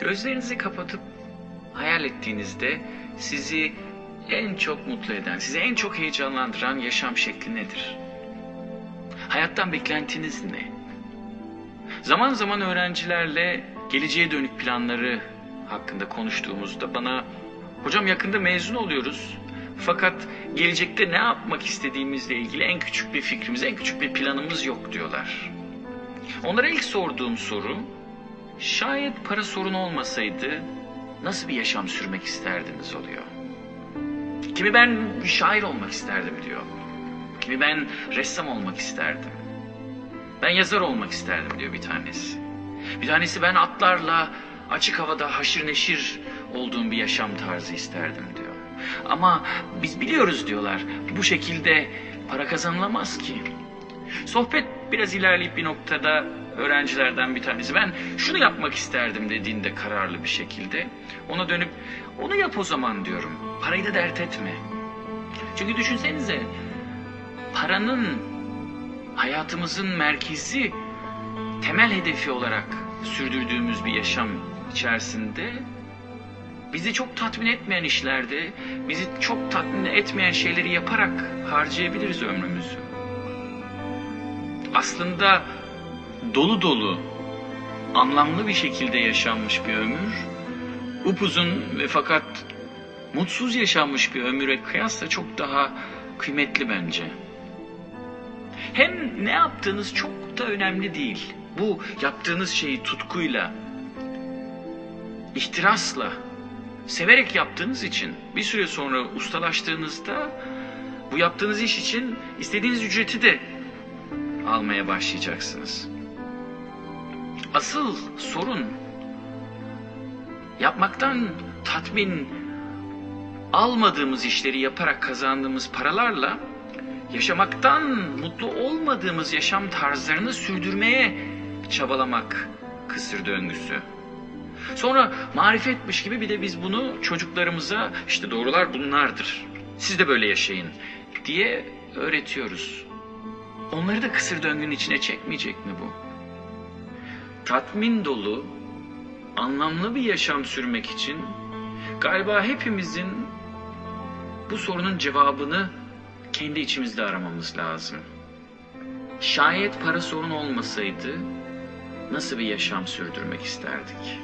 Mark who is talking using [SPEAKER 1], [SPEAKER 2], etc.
[SPEAKER 1] Gözlerinizi kapatıp hayal ettiğinizde sizi en çok mutlu eden, sizi en çok heyecanlandıran yaşam şekli nedir? Hayattan beklentiniz ne? Zaman zaman öğrencilerle geleceğe dönük planları hakkında konuştuğumuzda bana hocam yakında mezun oluyoruz. Fakat gelecekte ne yapmak istediğimizle ilgili en küçük bir fikrimiz, en küçük bir planımız yok diyorlar. Onlara ilk sorduğum soru, şayet para sorun olmasaydı nasıl bir yaşam sürmek isterdiniz oluyor. Kimi ben şair olmak isterdim diyor. Kimi ben ressam olmak isterdim. Ben yazar olmak isterdim diyor bir tanesi. Bir tanesi ben atlarla açık havada haşır neşir olduğum bir yaşam tarzı isterdim diyor. Ama biz biliyoruz diyorlar bu şekilde para kazanılamaz ki. Sohbet biraz ilerleyip bir noktada öğrencilerden bir tanesi ben şunu yapmak isterdim dediğinde kararlı bir şekilde ona dönüp onu yap o zaman diyorum. Parayı da dert etme. Çünkü düşünsenize paranın hayatımızın merkezi temel hedefi olarak sürdürdüğümüz bir yaşam içerisinde bizi çok tatmin etmeyen işlerde, bizi çok tatmin etmeyen şeyleri yaparak harcayabiliriz ömrümüzü. Aslında dolu dolu, anlamlı bir şekilde yaşanmış bir ömür, upuzun ve fakat mutsuz yaşanmış bir ömüre kıyasla çok daha kıymetli bence. Hem ne yaptığınız çok da önemli değil. Bu yaptığınız şeyi tutkuyla, ihtirasla, severek yaptığınız için bir süre sonra ustalaştığınızda bu yaptığınız iş için istediğiniz ücreti de almaya başlayacaksınız. Asıl sorun yapmaktan tatmin almadığımız işleri yaparak kazandığımız paralarla yaşamaktan mutlu olmadığımız yaşam tarzlarını sürdürmeye çabalamak kısır döngüsü. Sonra marifetmiş gibi bir de biz bunu çocuklarımıza işte doğrular bunlardır. Siz de böyle yaşayın diye öğretiyoruz. Onları da kısır döngünün içine çekmeyecek mi bu? Tatmin dolu, anlamlı bir yaşam sürmek için galiba hepimizin bu sorunun cevabını kendi içimizde aramamız lazım. Şayet para sorun olmasaydı nasıl bir yaşam sürdürmek isterdik?